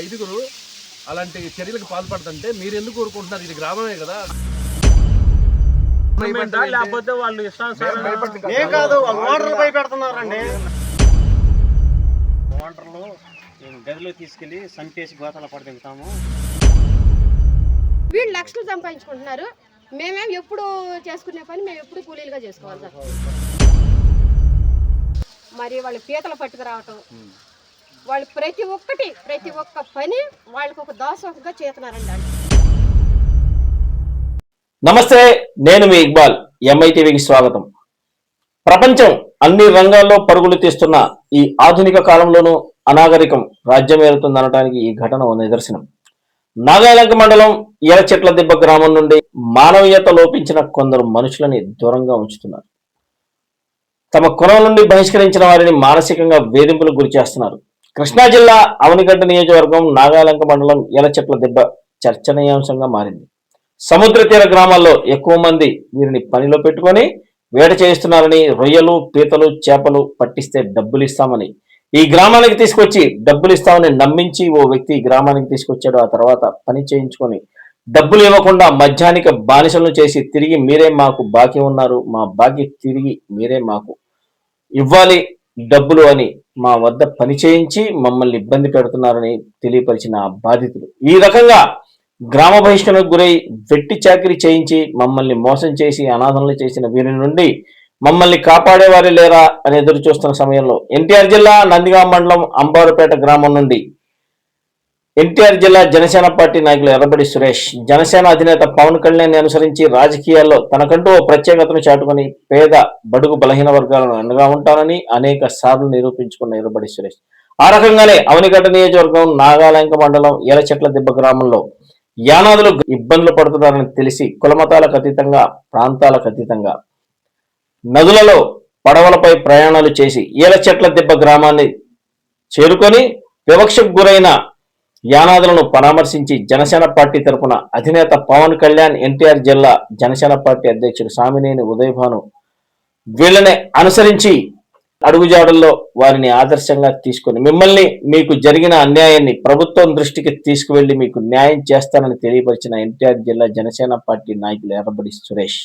ఐదుగురు అలాంటి చర్యలకు పాల్పడుతుంటే మీరు ఎందుకు కోరుకుంటున్నారు? ఇది గ్రామమే కదా. లేకపోతే వాళ్ళు ఇష్టానుసారం ఏం కాదు వాళ్ళు ఓటర్లు భయపెడుతున్నారండి. ఓటర్లు మేము గదిలో తీసుకెళ్ళి సంపేసి గోతాల పడదిగుతాము వీళ్ళు లక్షలు సంపాదించుకుంటున్నారు. మేమేం ఎప్పుడు చేసుకునే పని మేము ఎప్పుడు కూలీలుగా చేసుకోవాలి సార్. మరి వాళ్ళు పీతలు పట్టుకురావటం వాళ్ళు ప్రతి ఒక్కటి ప్రతి ఒక్క పని వాళ్ళకి ఒక దాసోహంగా చేస్తున్నారండి నమస్తే నేను మీ ఇక్బాల్ ఎంఐటీవీకి స్వాగతం. ప్రపంచం అన్ని రంగాల్లో పరుగులు తీస్తున్న ఈ ఆధునిక కాలంలోనూ అనాగరికం రాజ్యమేలుతుందనటానికి ఈ ఘటన ఓ నిదర్శనం. నాగాలంక మండలం ఎర్రచెట్ల దిబ్బ గ్రామం నుండి మానవీయత లోపించిన కొందరు మనుషులని దూరంగా ఉంచుతున్నారు. తమ కులం నుండి బహిష్కరించిన వారిని మానసికంగా వేధింపులకు గురి చేస్తున్నారు కృష్ణా జిల్లా అవనిగడ్డ నియోజకవర్గం నాగాలంక మండలం ఎలచెట్ల దిబ్బ చర్చనీయాంశంగా మారింది. సముద్ర తీర గ్రామాల్లో ఎక్కువ మంది వీరిని పనిలో పెట్టుకొని వేట చేయిస్తున్నారని రొయ్యలు పీతలు చేపలు పట్టిస్తే డబ్బులు ఇస్తామని ఈ గ్రామానికి తీసుకొచ్చి డబ్బులు ఇస్తామని నమ్మించి ఓ వ్యక్తి గ్రామానికి తీసుకొచ్చాడు. ఆ తర్వాత పని చేయించుకొని డబ్బులు ఇవ్వకుండా మధ్యాహ్నిక బానిసలను చేసి తిరిగి మీరే మాకు బాకీ ఉన్నారు. మా బాకీ తిరిగి మీరే మాకు ఇవ్వాలి. డబ్బులు అని మా వద్ద పని చేయించి మమ్మల్ని ఇబ్బంది పెడుతున్నారని తెలియపరిచిన బాధితులు. ఈ రకంగా గ్రామ బహిష్కరణకు గురై వెట్టి చాకిరి చేయించి మమ్మల్ని మోసం చేసి అనాథనలు చేసిన వీరి నుండి మమ్మల్ని కాపాడేవారే లేరా అని ఎదురు చూస్తున్న సమయంలో ఎన్టీఆర్ జిల్లా నందిగాం మండలం అంబారుపేట గ్రామం నుండి ఎన్టీఆర్ జిల్లా జనసేన పార్టీ నాయకులు ఎర్రబడి సురేష్ జనసేన అధినేత పవన్ కళ్యాణ్ అనుసరించి రాజకీయాల్లో తనకంటూ ఓ ప్రత్యేకతను చాటుకొని పేద బడుగు బలహీన వర్గాలను అండగా ఉంటానని అనేక సార్లు నిరూపించుకున్న ఎర్రబడి సురేష్. ఆ రకంగానే అవనిగడ్డ నియోజకవర్గం నాగాలంక మండలం ఎలచెట్ల దిబ్బ గ్రామంలో యానాదులు ఇబ్బందులు పడుతున్నారని తెలిసి కులమతాలకు అతీతంగా ప్రాంతాలకు అతీతంగా నదులలో పడవలపై ప్రయాణాలు చేసి ఈలచెట్ల దిబ్బ గ్రామాన్ని చేరుకొని వివక్షకు గురైన యానాదులను పరామర్శించి జనసేన పార్టీ తరపున అధినేత పవన్ కళ్యాణ్ ఎన్టీఆర్ జిల్లా జనసేన పార్టీ అధ్యక్షుడు సామినేని ఉదయభాను వీళ్ళని అనుసరించి అడుగుజాడల్లో వారిని ఆదర్శంగా తీసుకొని మిమ్మల్ని మీకు జరిగిన అన్యాయాన్ని ప్రభుత్వం దృష్టికి తీసుకువెళ్ళి మీకు న్యాయం చేస్తానని తెలియపరిచిన ఎన్టీఆర్ జిల్లా జనసేన పార్టీ నాయకులు ఎర్రబడి సురేష్.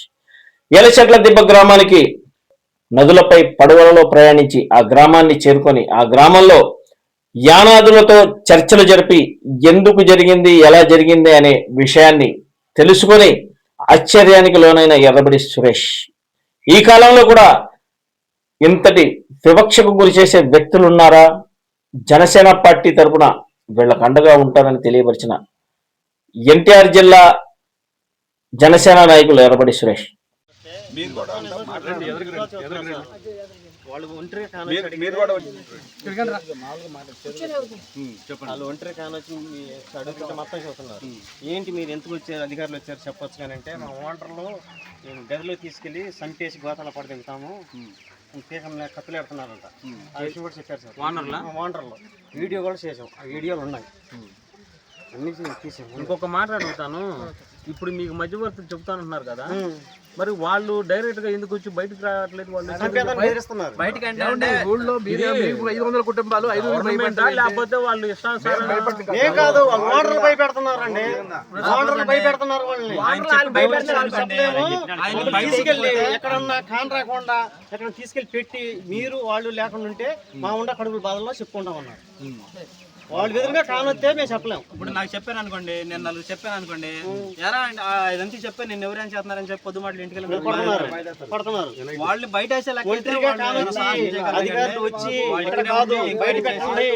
ఏలచెట్ల దిబ్బ గ్రామానికి నదులపై పడవలలో ప్రయాణించి ఆ గ్రామాన్ని చేరుకొని ఆ గ్రామంలో యానాదులతో చర్చలు జరిపి ఎందుకు జరిగింది ఎలా జరిగింది అనే విషయాన్ని తెలుసుకొని ఆశ్చర్యానికి లోనైన ఎర్రబడి సురేష్. ఈ కాలంలో కూడా ఇంతటి వివక్షకు గురి చేసే వ్యక్తులు ఉన్నారా జనసేన పార్టీ తరపున వీళ్ళకు అండగా ఉంటారని తెలియపరిచిన ఎన్టీఆర్ జిల్లా జనసేన నాయకులు ఎర్రబడి సురేష్. వాళ్ళు ఒంటరి కాను మీరు- మీరు కూడా చెప్పండి. వాళ్ళు ఒంటరి కాను వచ్చి మీ అడుగుతుంటే మొత్తం చూస్తున్నారు ఏంటి మీరు ఎందుకు వచ్చారు అధికారులు వచ్చారు చెప్పొచ్చు కానీ అంటే మా ఓటర్లు మేము గదిలో తీసుకెళ్ళి సంపేసి గోతాల పడదిగుతాము పీకం కత్తులు పెడుతున్నారంట ఆ విషయం కూడా చెప్పారు సార్. ఓనర్లా? ఓనర్లు. వీడియో కూడా చేసాం ఆ వీడియోలు ఉన్నాయి. అన్ని తీసాం ఇంకొక మాట అడుగుతాను. ఇప్పుడు మీకు మధ్యవర్తులు చెప్తానంటున్నారు కదా. మరి వాళ్ళు డైరెక్ట్గా ఎందుకు వచ్చి బయటకు రావట్లేదు వాళ్ళు? సంపేతను బెదిరిస్తున్నారు. ఊళ్ళో ఐదు వందల కుటుంబాలు ఐదు లేకపోతే వాళ్ళు ఇష్టానుసారం ఏం కాదు. భయపెడుతున్నారండి. భయపెడుతున్నారు వాళ్ళని. తీసుకెళ్ళి ఎక్కడన్నా కాన్ రాకుండా ఎక్కడ తీసుకెళ్ళి పెట్టి మీరు వాళ్ళు లేకుండా ఉంటే మా ఉండ కడుపుల బాధల్లో చెప్పుకుంటాం అన్నారు వాళ్ళు ఎదురుగా కానొస్తే మేము చెప్పలేము. ఇప్పుడు నాకు చెప్పాను అనుకోండి నేను నలుగురు చెప్పాను అనుకోండి ఎరా ఇదంతా చెప్పాను నేను ఎవరైనా చేస్తున్నారని చెప్పి పొద్దు మాటలు ఇంటికి వెళ్ళి పడుతున్నారు వాళ్ళు బయట అధికారులు వచ్చి కాదు బయట పెట్టండి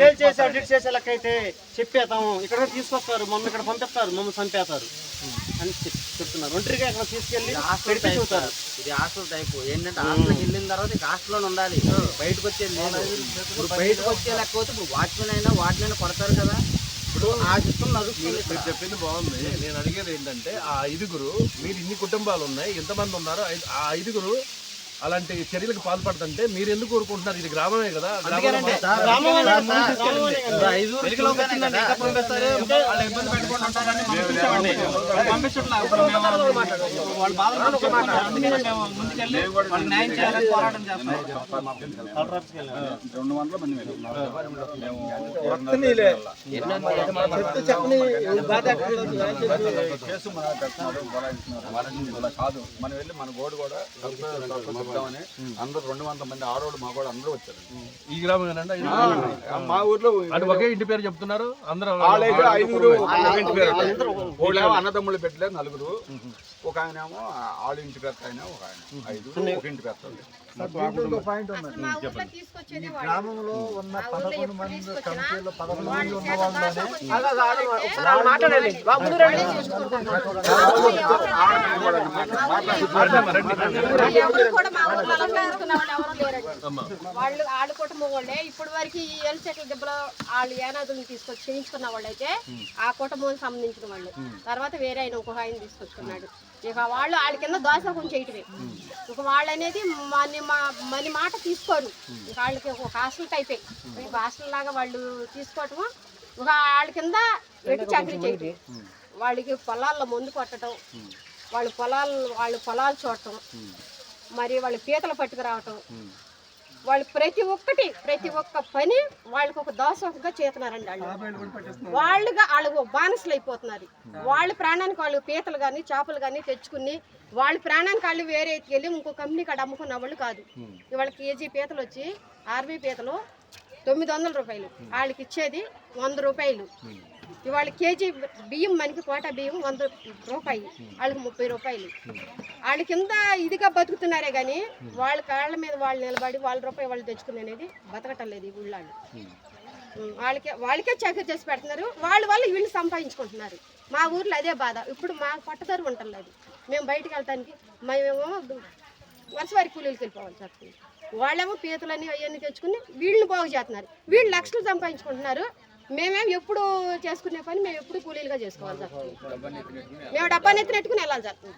చేసి చేసి అడిట్ చేసే లెక్క అయితే చెప్పేతాము ఇక్కడ తీసుకొస్తారు మమ్మల్ని ఇక్కడ పంపిస్తారు మమ్మల్ని చంపేస్తారు. అని చెప్- చెప్తున్నారు ఒంటరిగా ఇక్కడ తీసుకెళ్ళి పెడితే చూస్తారు. ఇది హాస్టల్ టైప్ ఏంటంటే హాస్టల్కి వెళ్ళిన తర్వాత ఇక హాస్టల్లో ఉండాలి. బయటకు వచ్చేది లేదు. ఇప్పుడు బయటకు వచ్చే లెక్క అయితే ఇప్పుడు వాచ్మెన్ అయినా వాటినైనా కొడతారు కదా. ఇప్పుడు ఆ సిస్టమ్ నడుస్తుంది మీరు చెప్పింది బాగుంది. నేను అడిగేది ఏంటంటే ఆ ఐదుగురు మీరు ఇన్ని కుటుంబాలు ఉన్నాయి ఎంతమంది ఉన్నారు? ఐదు- ఆ ఐదుగురు అలాంటి చర్యలకు పాల్పడుతుంటే మీరు ఎందుకు కోరుకుంటున్నారు? ఇది గ్రామమే కదా కాదు. మనం వెళ్ళి మన గోడు కూడా చెప్తామని అందరూ రెండు వందల మంది ఆడవాళ్ళు మా కూడా అందరూ వచ్చారు ఈ ఇది? మా ఊర్లో అంటే ఒకే ఇంటి పేరు చెప్తున్నారు అందరూ ఐదుగురు వాళ్ళందరూ వాళ్ళేమో అన్నదమ్ముళ్ళు పెట్టలేదు నలుగురు. ఒక ఆయన ఏమో ఆళ్ళ ఇంటి పెద్ద ఆయన. ఒక ఆయన ఐదు ఒక ఇంటి పెద్ద తీసుకొచ్చేది. గ్రామంలో ఉన్న పదకొండు మంది కమిటీలో పదకొండు మంది ఉన్న వాళ్ళని వాళ్ళే వాళ్ళు వాళ్ళు. వాళ్ళు ఆడు కుటుంబం వాళ్ళే ఇప్పుడు వరకు ఈ ఎల్ చెట్ల దెబ్బలో వాళ్ళు ఏనాదులను తీసుకొచ్చి చేయించుకున్న వాళ్ళైతే ఆ కుటుంబం సంబంధించిన వాళ్ళు. తర్వాత వేరే ఆయన ఇంకొక ఆయన తీసుకొచ్చుకున్నాడు. ఇక వాళ్ళు వాళ్ళ కింద దోశకం చేయటమే. ఇక వాళ్ళు అనేది మన మా- మన మాట తీసుకోరు. ఇక వాళ్ళకి ఒక హాస్టల్ టైపే. ఇక హాస్టల్ లాగా వాళ్ళు తీసుకోవటము. ఇక వాళ్ళ కింద ఎటు చాకరీ చేయటం. వాళ్ళకి పొలాల్లో మందు కొట్టడం వాళ్ళ పొలాలు వాళ్ళ పొలాలు చూడటం. మరి వాళ్ళ పీతలు పట్టుకురావటం వాళ్ళు ప్రతి ఒక్కటి ప్రతి ఒక్క పని వాళ్ళకి ఒక దోసగా చేస్తున్నారండి వాళ్ళు. వాళ్ళుగా వాళ్ళు బానిసలు అయిపోతున్నారు. వాళ్ళ ప్రాణానికి వాళ్ళు పీతలు కానీ చేపలు కానీ తెచ్చుకుని వాళ్ళ ప్రాణానికి వాళ్ళు వేరే ఎత్తుకెళ్ళి ఇంకో కంపెనీ కాడ అమ్ముకున్న వాళ్ళు కాదు. ఇవాళ కేజీ పీతలు వచ్చి ఆర్బీ పీతలు తొమ్మిది వందల రూపాయలు. వాళ్ళకి ఇచ్చేది వంద రూపాయలు. ఇవాళ కేజీ బియ్యం మనకి కోటా బియ్యం వంద రూపాయి వాళ్ళకి ముప్పై రూపాయలు. వాళ్ళ కింద ఇదిగా బతుకుతున్నారే కానీ వాళ్ళ కాళ్ళ మీద వాళ్ళు నిలబడి వాళ్ళ రూపాయి వాళ్ళు తెచ్చుకునే అనేది బతకటం లేదు ఈ ఊళ్ళో వాళ్ళకే వాళ్ళకే చక్కర చేసి పెడుతున్నారు. వాళ్ళ వల్ల వీళ్ళు సంపాదించుకుంటున్నారు. మా ఊర్లో అదే బాధ. ఇప్పుడు మా పట్టదారు ఉంటలేదు మేము బయటికి వెళ్ళటానికి మేమేమో వలస వారి కూలీలకి వెళ్ళిపోవాల్సి వాళ్ళేమో పీతలని అవన్నీ తెచ్చుకుని వీళ్ళని బాగు చేస్తున్నారు. వీళ్ళు లక్షలు సంపాదించుకుంటున్నారు. మేమేం ఎప్పుడు చేసుకునే పని మేము ఎప్పుడు కూలీలుగా చేసుకోవాల్సి వస్తుంది మేము డబ్బా నెత్తినెట్టుకుని వెళ్ళాల్సి వస్తుంది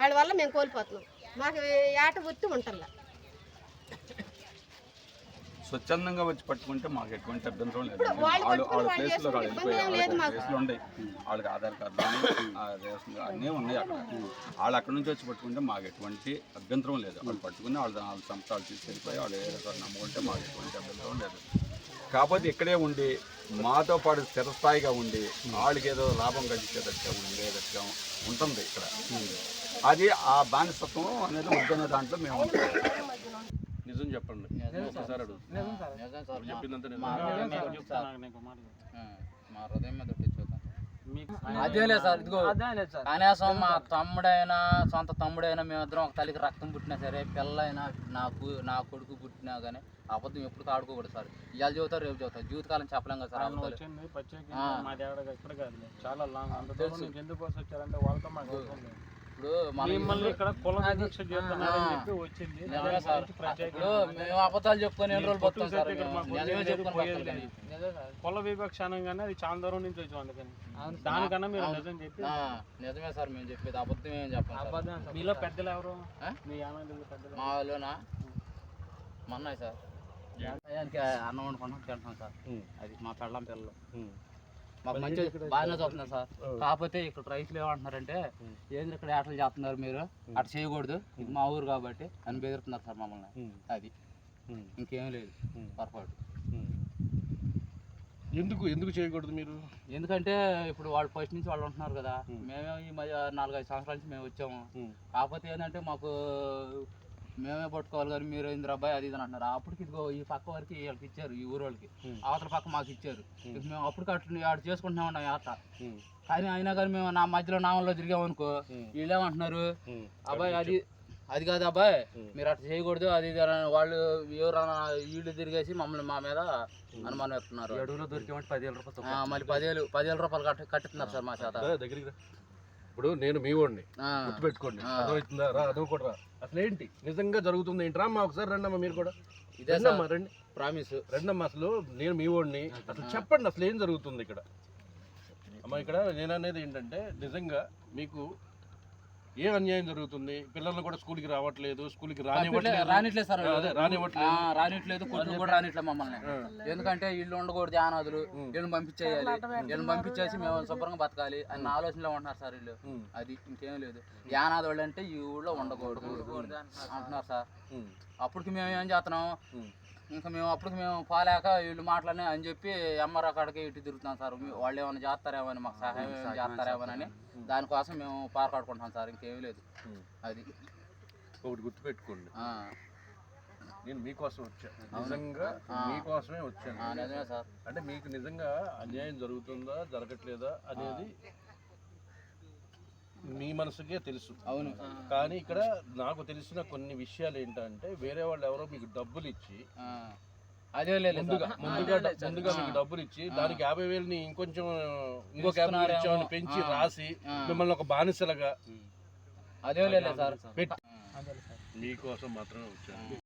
వాళ్ళ వల్ల మేము కోల్పోతున్నాం. మాకు ఏట ఒత్తి ఉంటల్లా స్వచ్ఛందంగా వచ్చి పట్టుకుంటే మాకు ఎటువంటి అభ్యంతరం లేదు. వాళ్ళు వాళ్ళు ప్లేస్లో వాళ్ళు ఉన్నాయి వాళ్ళకి ఆధార్ కార్డు రేషన్ అన్నీ ఉన్నాయి అక్కడ. వాళ్ళు అక్కడ నుంచి వచ్చి పట్టుకుంటే మాకు ఎటువంటి అభ్యంతరం లేదు. వాళ్ళు పట్టుకుని వాళ్ళ వాళ్ళ సంస్థలు తీసుకెళ్ళిపోయి వాళ్ళు నమ్ముకుంటే మాకు ఎటువంటి అభ్యంతరం లేదు. కాకపోతే ఇక్కడే ఉండి మాతో పాటు స్థిరస్థాయిగా ఉండి వాళ్ళకి ఏదో లాభం గడిచేటట్టుగా ఉండేటట్టుగా ఉంటుంది ఇక్కడ. అది ఆ బానిసత్వం అనేది వద్దనే దాంట్లో మేము నిజం చెప్పండి. ఒకసారి. మా హృదయం మీద చెప్తా నాకు నీకు మాట చెప్తా. మా హృదయం మీద ఒట్టించుకుంటాం మీకు అదే లేదు సార్ ఇదిగో. కనీసం మా తమ్ముడైనా సొంత తమ్ముడైనా మేమిద్దరం ఒక తల్లికి రక్తం పుట్టినా సరే పిల్లైనా నాకు నా కొడుకు పుట్టినా కానీ అబద్ధం ఎప్పుడు ఆడుకోకూడదు సార్. ఇవాళ చదువుతారు రేపు చదువుతారు. జీవితకాలం చెప్పలేం కదా సార్ వచ్చింది దేవడ ఇక్కడ కాదు చాలా లాంగ్. అంత ఎందుకు వచ్చారంటే వాళ్ళతో మాకు. ఇప్పుడు మనం మిమ్మల్ని ఇక్కడ కుల వివక్ష చేస్తున్నారని. చెప్పి వచ్చింది. ఇప్పుడు మేము అబద్ధాలు చెప్పుకొని ఎన్ని రోజులు బతుకుతాం సార్ నిజమే చెప్పుకొని. కుల వివక్ష అనగానే అది చాలా దూరం నుంచి వచ్చాం అందుకని. దానికన్నా మీరు. నిజం చెప్పి ఆ, నిజమే సార్ మేము చెప్పేది. అబద్ధం ఏం చెప్పాలి సార్. మీలో పెద్దలు ఎవరు? మీ యానాదులు పెద్దలు మా వాళ్ళునా మా అన్నయ్య సార్. అన్నం వండుకుంటాం తింటాం సార్. అది మా పెళ్ళం పిల్లలు. మాకు మంచి బాగానే చదువుతున్నారు సార్. కాకపోతే ఇక్కడ రైతులు ఏమంటున్నారంటే ఏంది ఇక్కడ ఆటలు చేస్తున్నారు మీరు? అటు చేయకూడదు. ఇది మా ఊరు కాబట్టి అని బెదిరుతున్నారు సార్ మమ్మల్ని. అది. ఇంకేం లేదు. పొరపాటు. ఎందుకు ఎందుకు చేయకూడదు మీరు? ఎందుకంటే ఇప్పుడు వాళ్ళు ఫస్ట్ నుంచి వాళ్ళు ఉంటున్నారు కదా. మేమే ఈ మధ్య నాలుగైదు సంవత్సరాల నుంచి మేము వచ్చాము. కాకపోతే ఏంటంటే మాకు మేమే పట్టుకోవాలి కానీ మీరు ఇంద్ర అబ్బాయి అది ఇది అంటున్నారు. అప్పటికి ఇదిగో ఈ పక్క వరకు వీళ్ళకి ఇచ్చారు ఈ ఊరు వాళ్ళకి. అవతల పక్క మాకు ఇచ్చారు. మేము అప్పుడు అటు ఆడు చేసుకుంటున్నాం ఉన్నాం ఆట కానీ అయినా కానీ మేము నా మధ్యలో నామంలో తిరిగామనుకో వీళ్ళు ఏమంటున్నారు? అబ్బాయి అది అది కాదు అబ్బాయి మీరు అట్లా చేయకూడదు అది ఇది వాళ్ళు ఎవరైనా వీళ్ళు తిరిగేసి మమ్మల్ని మా మీద అనుమానం చెప్తున్నారు అడవిలో దొరికేమంటే పదివేల రూపాయలు మళ్ళీ పదివేలు పదివేల రూపాయలు కట్టి కట్టుతున్నారు సార్ మా చేత. దగ్గరికి. ఇప్పుడు నేను మీ వాడిని. గుర్తుపెట్టుకోండి. అర్థమవుతుందా? రా అదొక కూడా రా. అసలు ఏంటి? నిజంగా జరుగుతుంది ఏంటి? రామ్మా ఒకసారి రండమ్మా మీరు కూడా. ఇదే రండమ్మా సార్. రండి. ప్రామిస్ రండమ్మా అసలు నేను మీ వాడిని. అసలు చెప్పండి అసలు ఏం జరుగుతుంది ఇక్కడ? అమ్మా ఇక్కడ నేను అనేది ఏంటంటే నిజంగా మీకు ఏం అన్యాయం జరుగుతుంది? పిల్లలు కూడా స్కూల్కి రావట్లేదు స్కూల్కి కంప్లీట్ రానివ్వట్లేదు. రానిట్లేదు సార్. ఆ, అదే, రానివ్వట్లేదు. ఆ, రానిట్లేదు కొట్టుకు కూడా రానిట్లేదు మమ్మల్ని. ఎందుకంటే ఇల్లు ఉండకూడదు అనాథులు వీళ్ళని పంపించేయాలి. వీళ్ళని పంపించేసి మేము శుభ్రంగా బతకాలి అన్న ఆలోచనలో ఉంటున్నారు సార్ వీళ్ళు. అది ఇంకేం లేదు. యానాథ్ వాళ్ళు అంటే ఈ ఊళ్ళో ఉండకూడదు. అంటున్నారు. సార్. అప్పటికి మేము ఏం చేస్తున్నాం. ఇంకా మేము అప్పటికి మేము పోలేక వీళ్ళు మాటలని అని చెప్పి ఎంఆర్ఓ కాడికి ఇటు తిరుగుతున్నాం సార్. వాళ్ళు ఏమైనా చేస్తారేమో అని మాకు సహాయం ఏమైనా చేస్తారేమోనని దానికోసం మేము పారకాడుకుంటున్నాం సార్. ఇంకేమీ లేదు. అది. ఒకటి గుర్తుపెట్టుకోండి. నేను మీకోసం వచ్చాను నిజంగా. మీకోసమే వచ్చాను. నిజమే సార్. అంటే మీకు నిజంగా అన్యాయం జరుగుతుందా జరగట్లేదా అనేది మీ మనసుకే తెలుసు. అవును. కానీ ఇక్కడ నాకు తెలిసిన కొన్ని విషయాలు ఏంటంటే వేరే వాళ్ళు ఎవరో మీకు డబ్బులు ఇచ్చి అదే లేదు ముందుగా. ముందుగా ముందుగా మీకు డబ్బులు ఇచ్చి దానికి యాభై వేలని ఇంకొంచెం ఇంకొక యాభై వేలు ఇచ్చామని పెంచి. రాసి. మిమ్మల్ని ఒక బానిసలుగా అదే లేదు సార్. పెట్టి మీకోసం మాత్రమే వచ్చాను.